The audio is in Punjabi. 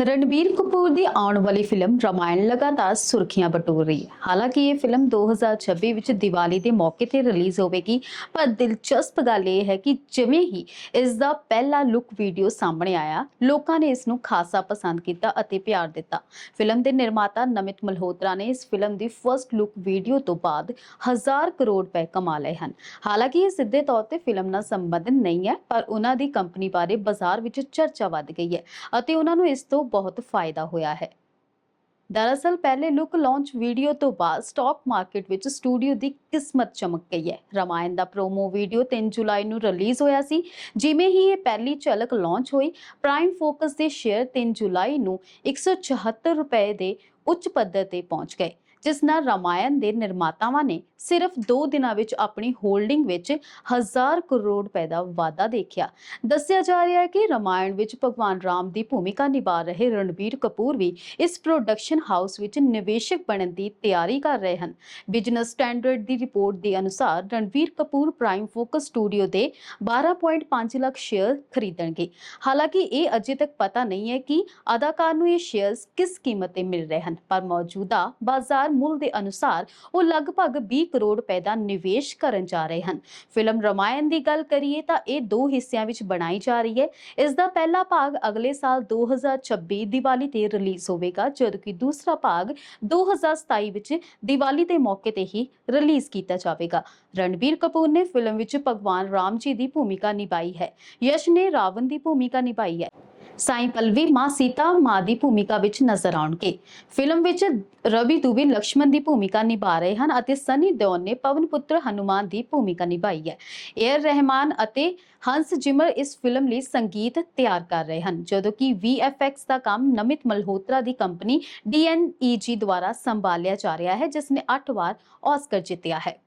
ਰਣਬੀਰ ਕਪੂਰ ਦੀ ਆਉਣ ਵਾਲੀ ਫਿਲਮ ਰਮਾਇਣ ਲਗਾਤਾਰ ਸੁਰਖੀਆਂ ਬਟੋਰ ਰਹੀ ਹੈ। ਹਾਲਾਂਕਿ ਇਹ ਫਿਲਮ 2026 ਵਿੱਚ ਦੀਵਾਲੀ ਦੇ ਮੌਕੇ ਤੇ ਰਿਲੀਜ਼ ਹੋਵੇਗੀ, ਪਰ ਦਿਲਚਸਪ ਗੱਲ ਇਹ ਹੈ ਕਿ ਜਿਵੇਂ ਹੀ ਇਸ ਦਾ ਪਹਿਲਾ ਲੁੱਕ ਵੀਡੀਓ ਸਾਹਮਣੇ ਆਇਆ, ਲੋਕਾਂ ਨੇ ਇਸ ਨੂੰ ਖਾਸਾ ਪਸੰਦ ਕੀਤਾ ਅਤੇ ਪਿਆਰ ਦਿੱਤਾ। ਫਿਲਮ ਦੇ ਨਿਰਮਾਤਾ ਨਮਿਤ ਮਲਹੋਤਰਾ ਨੇ ਇਸ ਫਿਲਮ ਦੀ ਫਰਸਟ ਲੁੱਕ ਵੀਡੀਓ ਤੋਂ ਬਾਅਦ ਹਜ਼ਾਰ ਕਰੋੜ ਰੁਪਏ ਕਮਾ ਲਏ ਹਨ। ਹਾਲਾਂਕਿ ਇਹ ਸਿੱਧੇ ਤੌਰ ਤੇ ਫਿਲਮ ਨਾਲ ਸੰਬੰਧਿਤ ਨਹੀਂ ਹੈ, ਪਰ ਉਹਨਾਂ ਦੀ ਕੰਪਨੀ ਬਾਰੇ ਬਾਜ਼ਾਰ ਵਿੱਚ ਚਰਚਾ ਵੱਧ ਗਈ ਹੈ ਅਤੇ ਉਹਨਾਂ ਨੂੰ ਇਸ ਤੋਂ ਬਹੁਤ ਫਾਇਦਾ ਹੋਇਆ ਹੈ। ਦਰਅਸਲ ਪਹਿਲੇ ਲੁੱਕ ਲਾਂਚ ਵੀਡੀਓ ਤੋਂ ਬਾਅਦ ਸਟਾਕ ਮਾਰਕੀਟ ਵਿੱਚ ਸਟੂਡੀਓ ਦੀ ਕਿਸਮਤ ਚਮਕ ਗਈ ਹੈ। ਰਮਾਇਣ ਦਾ ਪ੍ਰੋਮੋ ਵੀਡੀਓ 3 ਜੁਲਾਈ ਨੂੰ ਰਿਲੀਜ਼ ਹੋਇਆ ਸੀ, ਜਿਵੇਂ ਹੀ ਇਹ ਪਹਿਲੀ ਝਲਕ ਲਾਂਚ ਹੋਈ ਪ੍ਰਾਈਮ ਫੋਕਸ ਦੇ ਸ਼ੇਅਰ 3 ਜੁਲਾਈ ਨੂੰ 174 ਰੁਪਏ ਦੇ ਉੱਚ ਪੱਧਰ ਤੇ ਪਹੁੰਚ ਗਏ। ਜਿਸ ਨਾਲ ਰਮਾਇਣ ਦੇ ਨਿਰਮਾਤਾਵਾਂ ਨੇ ਸਿਰਫ 2 ਦਿਨਾਂ ਵਿੱਚ ਆਪਣੀ ਹੋਲਡਿੰਗ ਵਿੱਚ 1000 ਕਰੋੜ ਰੁਪਏ ਦਾ ਵਾਧਾ ਦੇਖਿਆ। ਦੱਸਿਆ ਜਾ ਰਿਹਾ ਹੈ ਕਿ ਰਾਮਾਇਣ ਵਿੱਚ ਭਗਵਾਨ ਰਾਮ ਦੀ ਭੂਮਿਕਾ ਨਿਭਾ ਰਹੇ ਰਣਬੀਰ ਕਪੂਰ ਵੀ ਇਸ ਪ੍ਰੋਡਕਸ਼ਨ ਹਾਊਸ ਵਿੱਚ ਨਿਵੇਸ਼ਕ ਬਣਨ ਦੀ ਤਿਆਰੀ ਕਰ ਰਹੇ ਹਨ। ਬਿਜ਼ਨਸ ਸਟੈਂਡਰਡ ਦੀ ਰਿਪੋਰਟ ਦੇ ਅਨੁਸਾਰ Ranbir Kapoor Prime Focus studio ਦੇ 12.5 ਲੱਖ ਸ਼ੇਅਰ ਖਰੀਦਣਗੇ। ਹਾਲਾਂਕਿ ਇਹ ਅਜੇ ਤੱਕ ਪਤਾ ਨਹੀਂ ਹੈ ਕਿ ਅਦਾਕਾਰ ਨੂੰ ਇਹ ਸ਼ੇਅਰਸ ਕਿਸ ਕੀਮਤ ਤੇ ਮਿਲ ਰਹੇ ਹਨ, ਪਰ ਮੌਜੂਦਾ ਬਾਜ਼ਾਰ ਮੁੱਲ ਦੇ ਅਨੁਸਾਰ ਉਹ ਲਗਭਗ 20 ਕਰੋੜ ਰੁਪਏ ਦਾ ਨਿਵੇਸ਼ ਕਰਨ ਜਾ ਰਹੇ ਹਨ। ਫਿਲਮ ਰਮਾਇਣ ਦੀ ਗੱਲ ਕਰੀਏ ਤਾਂ ਇਹ ਦੋ ਹਿੱਸਿਆਂ ਵਿੱਚ ਬਣਾਈ ਜਾ ਰਹੀ ਹੈ। ਇਸ ਦਾ ਪਹਿਲਾ ਭਾਗ ਅਗਲੇ ਸਾਲ 2026 ਦੀਵਾਲੀ ਤੇ ਰਿਲੀਜ਼ ਹੋਵੇਗਾ ਜਦਕਿ ਦੂਸਰਾ ਭਾਗ 2027 ਵਿੱਚ ਦੀਵਾਲੀ ਦੇ ਮੌਕੇ ਤੇ ਹੀ ਰਿਲੀਜ਼ ਕੀਤਾ ਜਾਵੇਗਾ। ਰਣਬੀਰ ਕਪੂਰ ਨੇ ਫਿਲਮ ਵਿੱਚ ਭਗਵਾਨ ਰਾਮ ਜੀ ਦੀ ਭੂਮਿਕਾ ਨਿਭਾਈ ਹੈ। ਯਸ਼ ਨੇ ਰਾਵਣ ਦੀ ਭੂਮਿਕਾ ਨਿਭਾਈ ਹੈ। ਸਾਈਂ ਪਲਵੀ ਮਾਂ ਸੀਤਾ ਮਾਂ ਦੀ ਭੂਮਿਕਾ ਵਿੱਚ ਨਜ਼ਰ ਆਉਣਗੇ। ਫਿਲਮ ਵਿੱਚ ਰਵੀ ਦੂਬੀ ਲక్ష్ਮਣ ਦੀ ਭੂਮਿਕਾ ਨਿਭਾ ਰਹੇ ਹਨ ਅਤੇ ਸਨੀ ਦਿਓਲ ਨੇ ਪਵਨ ਪੁੱਤਰ ਹਨੂਮਾਨ ਦੀ ਭੂਮਿਕਾ ਨਿਭਾਈ ਹੈ। ਏਅਰ ਰਹਿਮਾਨ ਅਤੇ ਹੰਸ ਜਿਮਰ ਇਸ ਫਿਲਮ ਲਈ ਸੰਗੀਤ ਤਿਆਰ ਕਰ ਰਹੇ ਹਨ, ਜਦੋਂ ਕਿ VFX ਦਾ ਕੰਮ ਨਮਿਤ ਮਲਹੋਤਰਾ ਦੀ ਕੰਪਨੀ DNEG ਦੁਆਰਾ ਸੰਭਾਲਿਆ ਜਾ ਰਿਹਾ ਹੈ, ਜਿਸ ਨੇ 8 ਵਾਰ ਆਸਕਰ ਜਿੱਤਿਆ ਹੈ।